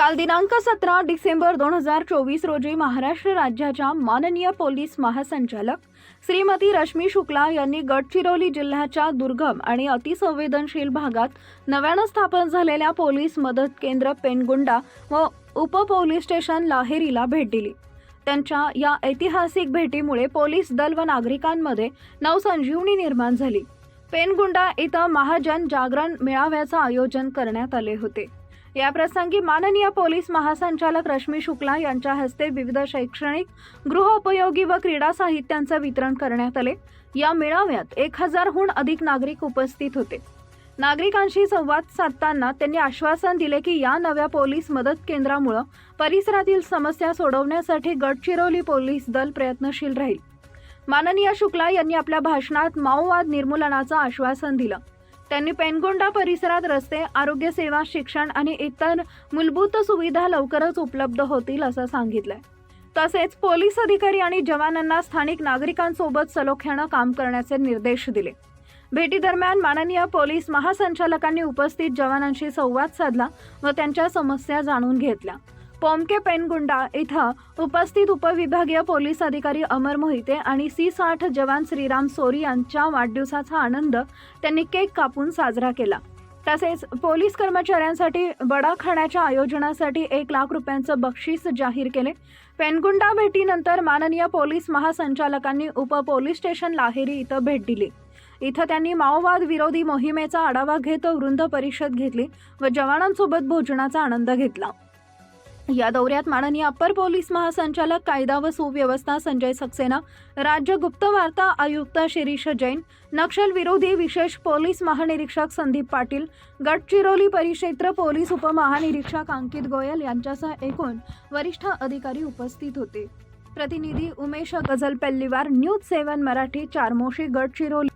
काल दिनांक सतरा डिसेंबर दोन हजार चोवीस रोजी महाराष्ट्र राज्याच्या माननीय पोलीस महासंचालक श्रीमती रश्मी शुक्ला यांनी गडचिरोली जिल्ह्याच्या दुर्गम आणि अतिसंवेदनशील भागात नव्यानं स्थापन झालेल्या पोलीस मदत केंद्र पेनगुंडा व उप पोलीस स्टेशन लाहेरीला भेट दिली. त्यांच्या या ऐतिहासिक भेटीमुळे पोलीस दल व नागरिकांमध्ये नवसंजीवनी निर्माण झाली. पेनगुंडा इथं महाजन जागरण मेळाव्याचं आयोजन करण्यात आले होते. या प्रसंगी माननीय पोलीस महासंचालक रश्मी शुक्ला यांच्या हस्ते विविध शैक्षणिक गृहोपयोगी व क्रीडा साहित्यांचे वितरण करण्यात आले. या मेळाव्यात एक हजारहून अधिक नागरिक उपस्थित होते. नागरिकांशी संवाद साधताना त्यांनी आश्वासन दिले की या नव्या पोलीस मदत केंद्रामुळं परिसरातील समस्या सोडवण्यासाठी गडचिरोली पोलीस दल प्रयत्नशील राहील. माननीय शुक्ला यांनी आपल्या भाषणात माओवाद निर्मूलनाचं आश्वासन दिलं. त्यांनी पेनगोंडा परिसरात रस्ते आरोग्य सेवा शिक्षण आणि इतर मूलभूत सुविधा लवकरच उपलब्ध होतील असं सांगितलंय. तसेच पोलीस अधिकारी आणि जवानांना स्थानिक नागरिकांसोबत सलोख्यानं काम करण्याचे निर्देश दिले. भेटीदरम्यान माननीय पोलीस महासंचालकांनी उपस्थित जवानांशी संवाद साधला व त्यांच्या समस्या जाणून घेतल्या. पोमके पेनगुंडा इथं उपस्थित उपविभागीय पोलीस अधिकारी अमर मोहिते आणि सी साठ जवान श्रीराम सोरी यांच्या वाढदिवसाचा आनंद त्यांनी केक कापून साजरा केला. तसेच पोलीस कर्मचाऱ्यांसाठी बडाखाण्याच्या आयोजनासाठी एक लाख रुपयांचं बक्षीस जाहीर केले. पेनगुंडा भेटीनंतर माननीय पोलीस महासंचालकांनी उप पोलीस स्टेशन लाहेरी इथं भेट दिली. इथं त्यांनी माओवाद विरोधी मोहिमेचा आढावा घेत वृंद परिषद घेतली व जवानांसोबत भोजनाचा आनंद घेतला. या दौऱ्यात माननीय अप्पर पोलीस महासंचालक कायदा व सुव्यवस्था संजय सक्सेना राज्य गुप्त वार्ता आयुक्त शिरीष जैन नक्षल विरोधी विशेष पोलीस महानिरीक्षक संदीप पाटील गडचिरोली परिक्षेत्र पोलीस उपमहानिरीक्षक अंकित गोयल यांच्यासह एकूण वरिष्ठ अधिकारी उपस्थित होते. प्रतिनिधी उमेश गझल पेल्लीवार न्यूज सेवन मराठी चारमोशी गडचिरोली.